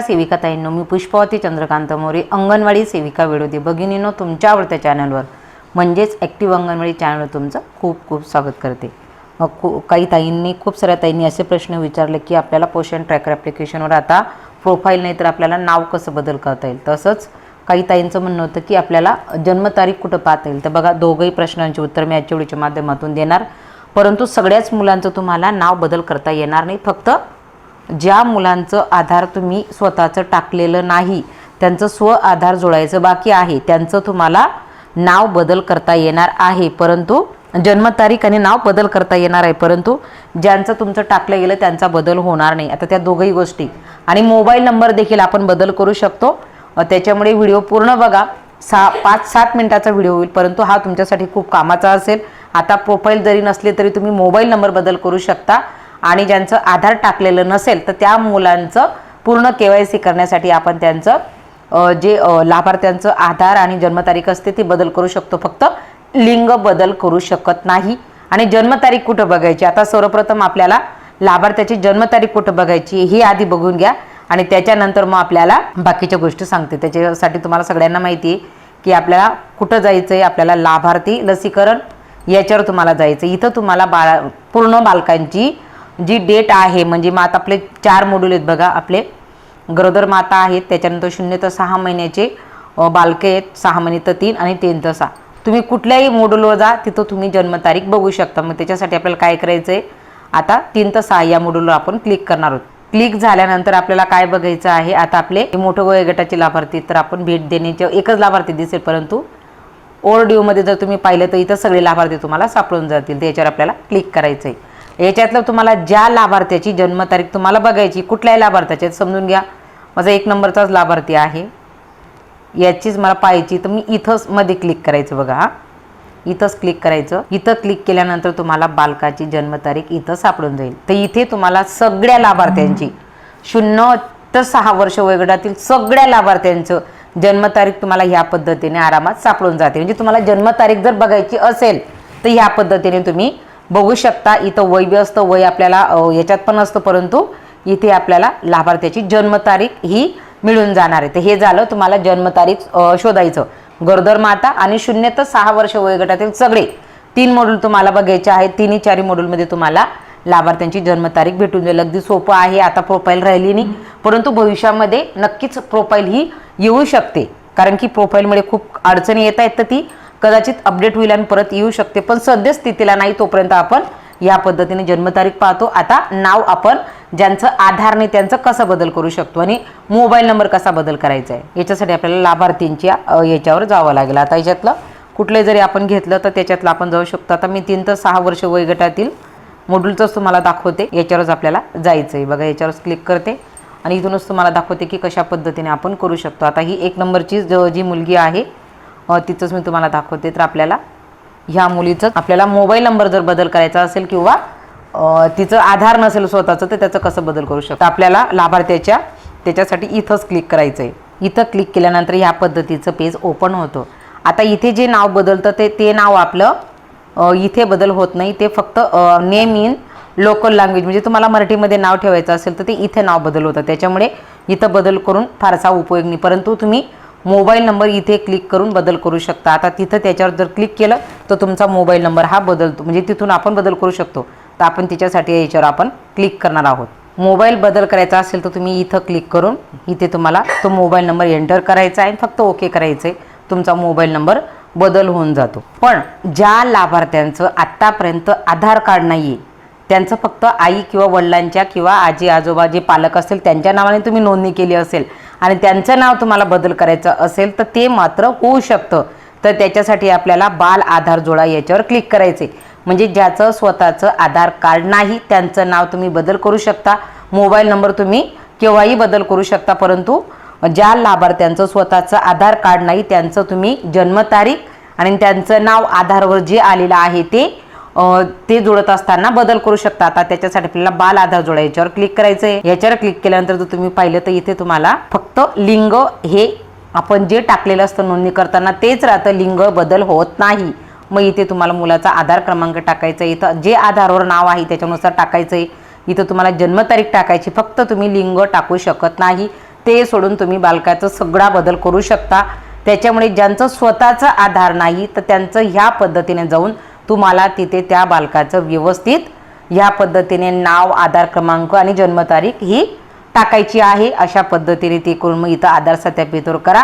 सेविका ताईंनो मी पुष्पावती चंद्रकांत मोरे अंगणवाडी सेविका विरोधी भगिनीनो तुमच्या आवडत्या चॅनलवर म्हणजेच ॲक्टिव्ह अंगणवाडी चॅनलवर तुमचं खूप खूप स्वागत करते. मग खू काही ताईंनी खूप साऱ्या ताईंनी असे प्रश्न विचारले की आपल्याला पोषण ट्रॅकर ॲप्लिकेशनवर आता प्रोफाईल नाही तर आपल्याला नाव कसं बदल करता येईल? तसंच काही ताईंचं म्हणणं होतं की आपल्याला जन्मतारीख कुठं पाहता येईल? तर बघा दोघंही प्रश्नांची उत्तर मी याच्या माध्यमातून देणार. परंतु सगळ्याच मुलांचं तुम्हाला नाव बदल करता येणार नाही. फक्त ज्या मुलांचं आधार तुम्ही स्वतःचं टाकलेलं नाही त्यांचं स्व आधार जोडायचं बाकी आहे त्यांचं तुम्हाला नाव बदल करता येणार आहे. परंतु जन्मतारीख आणि नाव बदल करता येणार आहे. परंतु ज्यांचं तुमचं टाकलं गेलं त्यांचा बदल होणार नाही. आता त्या दोघही गोष्टी. आणि मोबाईल नंबर देखील आपण बदल करू शकतो. त्याच्यामुळे व्हिडिओ पूर्ण बघा. सहा पाच सात मिनिटाचा व्हिडिओ होईल. परंतु हा तुमच्यासाठी खूप कामाचा असेल. आता प्रोफाईल जरी नसले तरी तुम्ही मोबाईल नंबर बदल करू शकता. आणि ज्यांचं आधार टाकलेलं नसेल तर त्या मुलांचं पूर्ण के वाय सी करण्यासाठी आपण त्यांचं जे लाभार्थ्यांचं आधार आणि जन्मतारीख असते ती बदल करू शकतो. फक्त लिंग बदल करू शकत नाही. आणि जन्मतारीख कुठं बघायची? आता सर्वप्रथम आपल्याला लाभार्थ्याची जन्मतारीख कुठं बघायची हे आधी बघून घ्या. आणि त्याच्यानंतर मग आपल्याला बाकीच्या गोष्टी सांगते. त्याच्यासाठी तुम्हाला सगळ्यांना माहिती आहे की आपल्याला कुठं जायचं आहे आपल्याला लाभार्थी लसीकरण याच्यावर तुम्हाला जायचं इथं तुम्हाला बाळा पूर्ण बालकांची जी डेट आहे म्हणजे मग आता आपले चार मॉड्यूल आहेत बघा आपले. गरोदर माता आहेत त्याच्यानंतर शून्य तर सहा महिन्याचे बालके आहेत सहा महिने तर तीन आणि तीन तर सहा. तुम्ही कुठल्याही मॉड्यूलवर जा तिथं तुम्ही जन्मतारीख बघू शकता. मग त्याच्यासाठी आपल्याला काय करायचं आहे आता तीन तर सहा या मॉड्यूलवर आपण क्लिक करणार आहोत. क्लिक झाल्यानंतर आपल्याला काय बघायचं आहे? आता आपले मोठं वयोगटाचे लाभार्थी तर आपण भेट देण्याचे एकच लाभार्थी दिसेल परंतु ओरडीओमध्ये जर तुम्ही पाहिलं तर इथं सगळे लाभार्थी तुम्हाला सापडून जातील त्याच्यावर आपल्याला क्लिक करायचं आहे याच्यातलं तुम्हाला ज्या लाभार्थ्याची जन्मतारीख तुम्हाला बघायची कुठल्याही लाभार्थ्याची समजून घ्या. माझा एक नंबरचाच लाभार्थी आहे. याचीच मला पाहायची तर मी इथंच मध्ये क्लिक करायचं बघा इथंच क्लिक करायचं. इथं क्लिक केल्यानंतर तुम्हाला बालकाची जन्मतारीख इथं सापडून जाईल. तर इथे तुम्हाला सगळ्या लाभार्थ्यांची शून्य तर सहा वर्ष वयोगटातील सगळ्या लाभार्थ्यांचं जन्मतारीख तुम्हाला ह्या पद्धतीने आरामात सापडून जाते. म्हणजे तुम्हाला जन्मतारीख जर बघायची असेल तर ह्या पद्धतीने तुम्ही बघू शकता इथं वय बी असतं वय आपल्याला याच्यात पण असतं परंतु इथे आपल्याला लाभार्थ्याची जन्मतारीख ही मिळून जाणार आहे. तर हे झालं तुम्हाला जन्मतारीख शोधायचं. गरोदर माता आणि शून्य तर सहा वर्ष वयोगटातील सगळे तीन मॉड्यूल तुम्हाला बघायचे आहेत. तिन्ही चारी मॉड्यूलमध्ये तुम्हाला लाभार्थ्यांची जन्मतारीख भेटून जाईल. अगदी सोपं आहे आता प्रोफाईल राहिली नाही. परंतु भविष्यामध्ये नक्कीच प्रोफाईल ही येऊ शकते. कारण की प्रोफाईलमुळे खूप अडचणी येत आहेत तर ती कदाचित अपडेट होईल आणि परत येऊ शकते पण सद्यस्थितीला नाही तोपर्यंत आपण या पद्धतीने जन्मतारीख पाहतो. आता नाव आपण ज्यांचं आधार नाही त्यांचं कसं बदल करू शकतो आणि मोबाईल नंबर कसा बदल करायचा आहे याच्यासाठी आपल्याला लाभार्थींच्या याच्यावर जावं लागेल. आता याच्यातलं कुठले जरी आपण घेतलं तर त्याच्यातलं आपण जाऊ शकतो. आता मी तीन तर सहा वर्ष वयोगटातील मॉड्यूलचंच तुम्हाला दाखवते. याच्यावरच आपल्याला जायचं आहे बघा याच्यावरच क्लिक करते आणि इथूनच तुम्हाला दाखवते की कशा पद्धतीने आपण करू शकतो. आता ही एक नंबरची जी मुलगी आहे तिचंच मी तुम्हाला दाखवते तर आपल्याला ह्या मुलीचं आपल्याला मोबाईल नंबर जर बदल करायचा असेल किंवा तिचं आधार नसेल स्वतःचं तर त्याचं कसं बदल करू शकतो? आपल्याला लाभार्थ्याच्या त्याच्यासाठी इथंच क्लिक करायचं आहे इथं क्लिक केल्यानंतर ह्या पद्धतीचं पेज ओपन होतं. आता इथे जे नाव बदलतं ते ते नाव आपलं इथे बदल होत नाही. ते फक्त नेम इन लोकल लँग्वेज म्हणजे तुम्हाला मराठीमध्ये नाव ठेवायचं असेल तर ते इथे नाव बदल होतं. त्याच्यामुळे इथं बदल करून फारसा उपयोग नाही. परंतु तुम्ही मोबाईल नंबर इथे क्लिक करून बदल करू शकता. आता तिथं त्याच्यावर जर क्लिक केलं तर तुमचा मोबाईल नंबर हा बदलतो. म्हणजे तिथून आपण बदल करू शकतो. तर आपण तिच्यासाठी याच्यावर आपण क्लिक करणार आहोत. मोबाईल बदल करायचा असेल तर तुम्ही इथं क्लिक करून इथे तुम्हाला तो मोबाईल नंबर एंटर करायचा आहे फक्त ओके करायचं आहे तुमचा मोबाईल नंबर बदल होऊन जातो. पण ज्या लाभार्थ्यांचं आत्तापर्यंत आधार कार्ड नाही आहे त्यांचं फक्त आई किंवा वडिलांच्या किंवा आजी आजोबा जे पालक असतील त्यांच्या नावाने तुम्ही नोंदणी केली असेल आणि त्यांचं नाव तुम्हाला बदल करायचं असेल तर ते मात्र होऊ शकतं. तर त्याच्यासाठी आपल्याला बाल आधार जोडा याच्यावर क्लिक करायचे. म्हणजे ज्याचं स्वतःचं आधार कार्ड नाही त्यांचं नाव तुम्ही बदल करू शकता. मोबाईल नंबर तुम्ही केव्हाही बदल करू शकता परंतु ज्या लाभार्थ्यांचं स्वतःचं आधार कार्ड नाही त्यांचं तुम्ही जन्मतारीख आणि त्यांचं नाव आधारवर जे आलेलं आहे ते ते जुळत असताना बदल करू शकता. आता त्याच्यासाठी आपल्याला बाल आधार जोडा याच्यावर क्लिक करायचं आहे याच्यावर क्लिक केल्यानंतर जर तुम्ही पाहिलं तर इथे तुम्हाला फक्त लिंग हे आपण जे टाकलेलं असतं नोंदणी करताना तेच राहतं. लिंग बदल होत नाही. मग इथे तुम्हाला मुलाचा आधार क्रमांक टाकायचा आहे इथं जे आधारवर नाव आहे त्याच्यानुसार टाकायचं आहे इथं तुम्हाला जन्मतारीख टाकायची. फक्त तुम्ही लिंग टाकू शकत नाही. ते सोडून तुम्ही बालकाचा सगळा बदल करू शकता. त्याच्यामुळे ज्यांचं स्वतःचं आधार नाही तर त्यांचं ह्या पद्धतीने जाऊन तुम्हाला तिथे त्या बालकाचं व्यवस्थित ह्या पद्धतीने नाव आधार क्रमांक आणि जन्मतारीख ही टाकायची आहे. अशा पद्धतीने ते करून मग इथं आधार सत्यापितवर करा.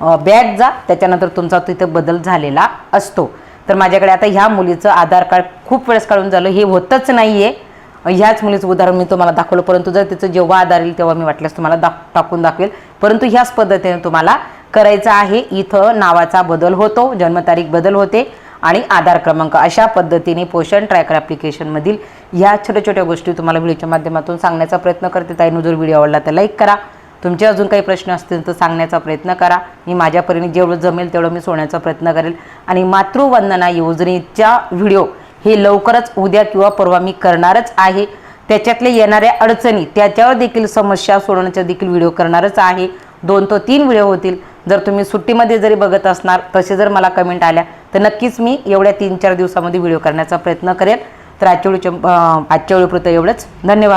बॅग जा. त्याच्यानंतर तुमचा तिथं बदल झालेला असतो. तर माझ्याकडे आता ह्या मुलीचं आधार कार्ड खूप वेळेस काढून झालं. हे होतच नाही आहे ह्याच मुलीचं उदाहरण मी तुम्हाला दाखवलं. परंतु जर तिचं जेव्हा आधार येईल तेव्हा मी वाटल्यास तुम्हाला दाख टाकून दाखवेल. परंतु ह्याच पद्धतीने तुम्हाला करायचं आहे. इथं नावाचा बदल होतो. जन्मतारीख बदल होते. आणि आधार क्रमांक. अशा पद्धतीने पोषण ट्रॅकर ॲप्लिकेशनमधील ह्या छोट्या छोट्या गोष्टी तुम्हाला व्हिडिओच्या माध्यमातून सांगण्याचा प्रयत्न करते. ताईनं जर व्हिडिओ आवडला तर लाईक करा. तुमचे अजून काही प्रश्न असतील तर सांगण्याचा प्रयत्न करा. मी माझ्या परीने जेवढं जमेल तेवढं मी सोडण्याचा प्रयत्न करेल. आणि मातृवंदना योजनेच्या व्हिडिओ हे लवकरच उद्या किंवा परवा मी करणारच आहे. त्याच्यातल्या येणाऱ्या अडचणी त्याच्यावर देखील समस्या सोडवण्याचा देखील व्हिडिओ करणारच आहे. दोन तो तीन व्हिडिओ होतील. जर तुम्ही सुट्टीमध्ये जरी बघत असणार तसे जर मला कमेंट आल्या तर नक्कीच मी एवढ्या तीन चार दिवसामध्ये व्हिडिओ करण्याचा प्रयत्न करेन. तर आजच्या व्हिडिओच्या आजच्या व्हिडिओपुरतं एवढंच. धन्यवाद.